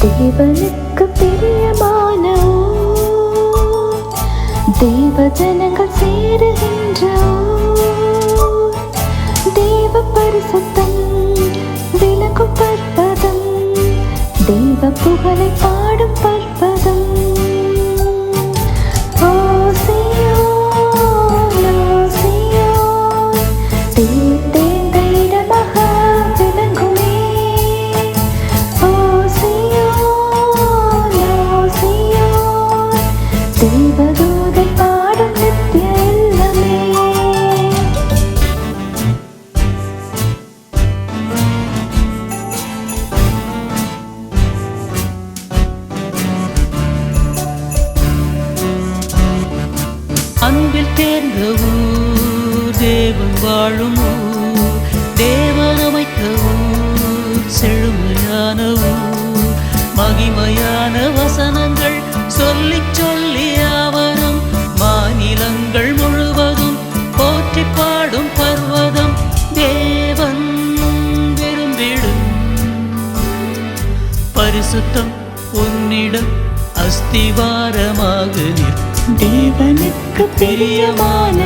தேவனுக்கு பிரியமான ஊர். தேவ ஜனங்கள் சேருகின்ற தேவ பரிசுத்தம் விலகும் அன்பில் தேர்ந்த ஊர் தேவன் வாழும் ஊர் தேவன் அமைத்த ஊர் செழுமையான ஊர் மகிமையான வசனங்கள் சொல்லி சொல்லி அவரும் மாநிலங்கள் முழுவதும் போற்றி பாடும் பர்வதம் தேவன் விரும்பிடும். பரிசுத்தம் உன்னிடம் அஸ்திவாரமாக நிற்கும். தேவனுக்கு பிரியமான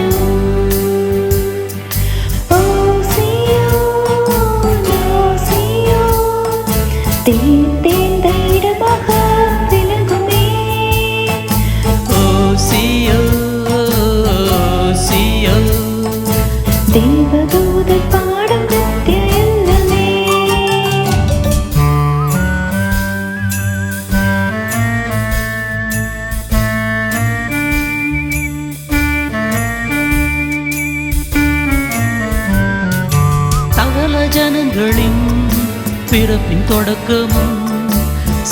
ஜனங்களின் பிறப்பின் தொடக்கமும்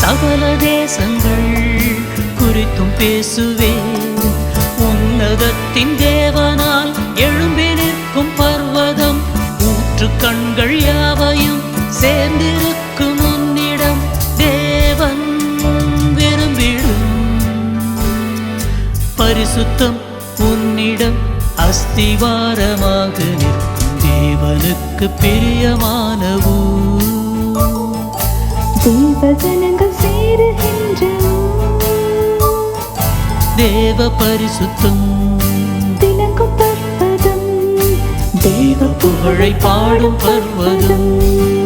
சகல தேசங்கள் குறித்தும் பேசுவே உன்னதத்தின் தேவனால் எழும்பி நிற்கும் பர்வதம் ஊற்று கண்கள் யாவையும் சேர்ந்திருக்கும் உன்னிடம் தேவன் விரும்பிடும். பரிசுத்தம் உன்னிடம் அஸ்திவாரமாக நிற்கும். தேவனுக்கு பிரியமான ஊர். தேவ ஜனங்கள் சேருகின்ற. தேவ பரிசுத்தம் விளங்கும் பர்வதம் தேவ புகழை பாடும் பர்வதம்